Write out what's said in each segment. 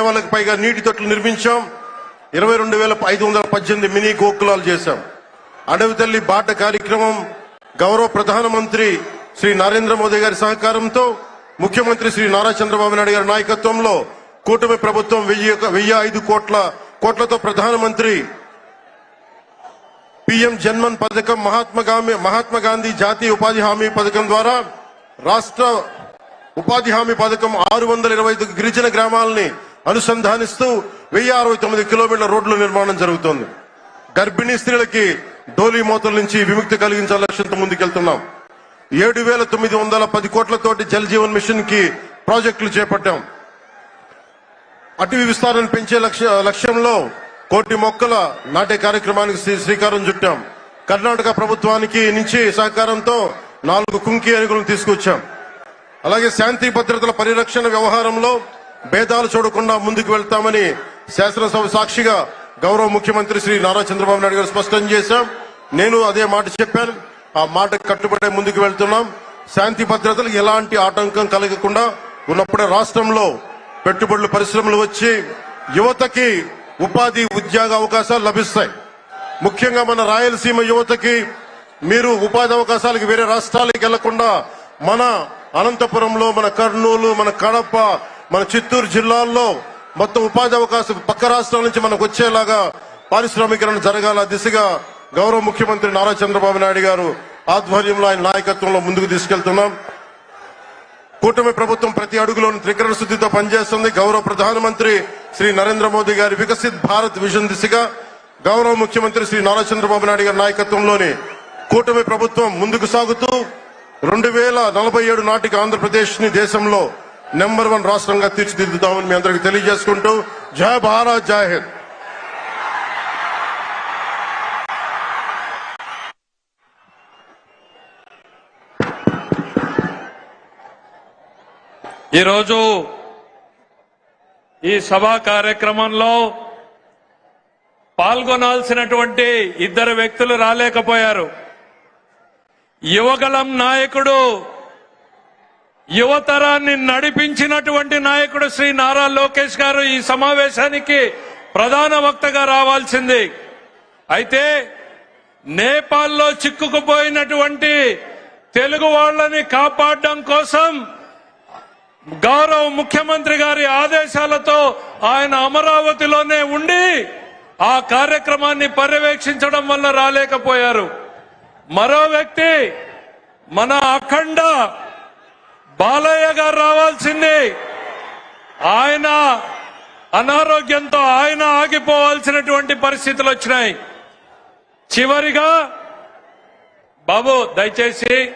వాళ్ళకి పైగా నీటి తొట్లు నిర్మించాం. ఇరవై రెండు వేల ఐదు వందల పద్దెనిమిది మినీ గోకులాలు చేశాం. అడవి తల్లి బాట కార్యక్రమం గౌరవ ప్రధానమంత్రి శ్రీ నరేంద్ర మోదీ గారి సహకారంతో ముఖ్యమంత్రి శ్రీ నారా చంద్రబాబు నాయుడు గారి నాయకత్వంలో కూటమి ప్రభుత్వం వెయ్యి వెయ్యి ఐదు కోట్ల కోట్లతో ప్రధానమంత్రి పిఎం జన్మన్ పథకం మహాత్మా గాంధీ మహాత్మా గాంధీ జాతీయ ఉపాధి హామీ పథకం ద్వారా రాష్ట్ర ఉపాధి హామీ పథకం ఆరు వందల ఇరవై ఐదు గిరిజన గ్రామాలని అనుసంధానిస్తూ వెయ్యి అరవై తొమ్మిది కిలోమీటర్ల రోడ్ల నిర్మాణం జరుగుతోంది. గర్భిణీ స్త్రీలకి డోలీ మోతల నుంచి విముక్తి కలిగించాల లక్ష్యంతో ముందుకెళ్తున్నాం. ఏడు వేల తొమ్మిది వందల పది కోట్లతోటి జల్ జీవన్ మిషన్కి ప్రాజెక్టులు చేపట్టాం. అటవీ విస్తారాన్ని పెంచే లక్ష్య లక్ష్యంలో కోటి మొక్కల నాటే కార్యక్రమానికి శ్రీకారం చుట్టాం. కర్ణాటక ప్రభుత్వానికి నుంచి సహకారంతో నాలుగు కుంకి ఏనుగులను తీసుకొచ్చాం. అలాగే శాంతి భద్రతల పరిరక్షణ వ్యవహారంలో భేదాలు చూడకుండా ముందుకు వెళ్తామని శాసనసభ సాక్షిగా గౌరవ ముఖ్యమంత్రి శ్రీ నారా చంద్రబాబు నాయుడు గారు స్పష్టం చేశాం. నేను అదే మాట చెప్పాను. ఆ మాట కట్టుబడే ముందుకు వెళ్తున్నాం. శాంతి భద్రతలు ఎలాంటి ఆటంకం కలగకుండా ఉన్నప్పుడే రాష్ట్రంలో పెట్టుబడులు పరిశ్రమలు వచ్చి యువతకి ఉపాధి ఉద్యోగ అవకాశాలు లభిస్తాయి. ముఖ్యంగా మన రాయలసీమ యువతకి మీరు ఉపాధి అవకాశాలకు వేరే రాష్ట్రాలకు వెళ్ళకుండా మన అనంతపురంలో మన కర్నూలు మన కడప మన చిత్తూరు జిల్లాల్లో మొత్తం ఉపాధి అవకాశం పక్క రాష్ట్రాల నుంచి మనకు వచ్చేలాగా పారిశ్రామికరణ జరగాల దిశగా గౌరవ ముఖ్యమంత్రి నారా చంద్రబాబు నాయుడు గారు ఆధ్వర్యంలో ఆయన నాయకత్వంలో ముందుకు తీసుకెళ్తున్నాం. కూటమి ప్రభుత్వం ప్రతి అడుగులోని త్రికరణ శుద్ధితో పనిచేస్తుంది. గౌరవ ప్రధానమంత్రి శ్రీ నరేంద్ర మోదీ గారి వికసిత్ భారత్ విజన్ దిశగా గౌరవ ముఖ్యమంత్రి శ్రీ నారా చంద్రబాబు నాయుడు గారి నాయకత్వంలోని కూటమి ప్రభుత్వం ముందుకు సాగుతూ రెండు వేల నలభై ఏడు నాటికి ఆంధ్రప్రదేశ్ని దేశంలో నెంబర్ వన్ రాష్ట్రంగా తీర్చిదిద్దుతామని మీ అందరికి తెలియజేసుకుంటూ జై భారత్ జై హింద్. ఈరోజు ఈ సభా కార్యక్రమంలో పాల్గొనాల్సినటువంటి ఇద్దరు వ్యక్తులు రాలేకపోయారు. యువగలం నాయకుడు యువతరాన్ని నడిపించినటువంటి నాయకుడు శ్రీ నారా లోకేష్ గారు ఈ సమావేశానికి ప్రధాన వక్తగా రావాల్సింది. అయితే నేపాల్లో చిక్కుకుపోయినటువంటి తెలుగు వాళ్ళని కాపాడడం కోసం గౌరవ ముఖ్యమంత్రి గారి ఆదేశాలతో ఆయన అమరావతిలోనే ఉండి ఆ కార్యక్రమాన్ని పర్యవేక్షించడం వల్ల రాలేకపోయారు. మరో వ్యక్తి మన అఖండ బాలయ్య గారు రావాల్సింది. ఆయన అనారోగ్యంతో ఆయన ఆగిపోవాల్సినటువంటి పరిస్థితులు వచ్చినాయి. చివరిగా బాబు దయచేసి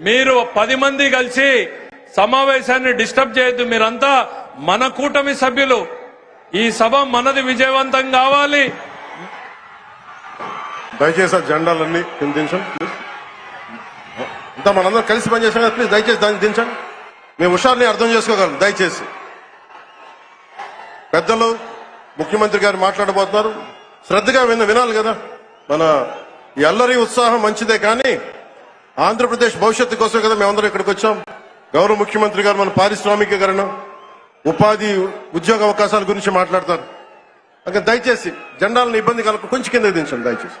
మీరు పది మంది కలిసి సమావేశాన్ని డిస్టర్బ్ చేయొద్దు. మీరంతా మన కూటమి సభ్యులు. ఈ సభ మనది విజయవంతం కావాలి. దయచేసి ఆ జెండాలన్నీ కింద దించండి మనందరం కలిసి పనిచేసాం కదా ప్లీజ్ దయచేసి దాన్ని దించండి. మేము హుషార్ని అర్థం చేసుకోగలం దయచేసి. పెద్దలు ముఖ్యమంత్రి గారు మాట్లాడబోతున్నారు. శ్రద్ధగా విన్న వినాలి కదా. మన ఎల్లరి ఉత్సాహం మంచిదే కానీ ఆంధ్రప్రదేశ్ భవిష్యత్తు కోసం కదా మేమందరం ఇక్కడికి వచ్చాం. గౌరవ ముఖ్యమంత్రి గారు మన పారిశ్రామికీకరణ ఉపాధి ఉద్యోగ అవకాశాల గురించి మాట్లాడతారు. అక్కడ దయచేసి జెండాలను ఇబ్బంది కలగ కొంచెం కిందకి దించండి దయచేసి.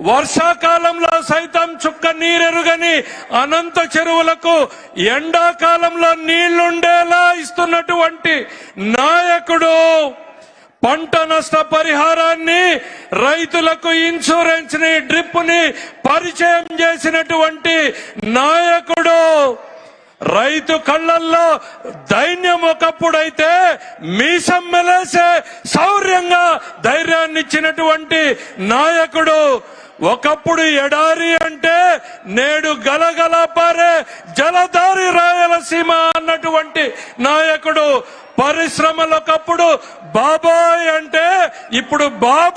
వర్షాకాలంలో సైతం చుక్క నీరెరుగని అనంత చెరువులకు ఎండాకాలంలో నీళ్ళుండేలా ఇస్తున్నటువంటి నాయకుడు పంట నష్ట పరిహారాన్ని రైతులకు ఇన్సూరెన్స్ని డ్రిప్ని పరిచయం చేసినటువంటి నాయకుడు. రైతు కళ్ళల్లో దైన్యం ఒకప్పుడైతే మీసం మెలేసే శౌర్యంగా ధైర్యాన్ని ఇచ్చినటువంటి నాయకుడు ఒకప్పుడు ఎడారి అంటే నేడు గలగల పారే జలధారి రాయలసీమ అన్నటువంటి నాయకుడు. పరిశ్రమలకప్పుడు బాబాయ్ అంటే ఇప్పుడు బాబు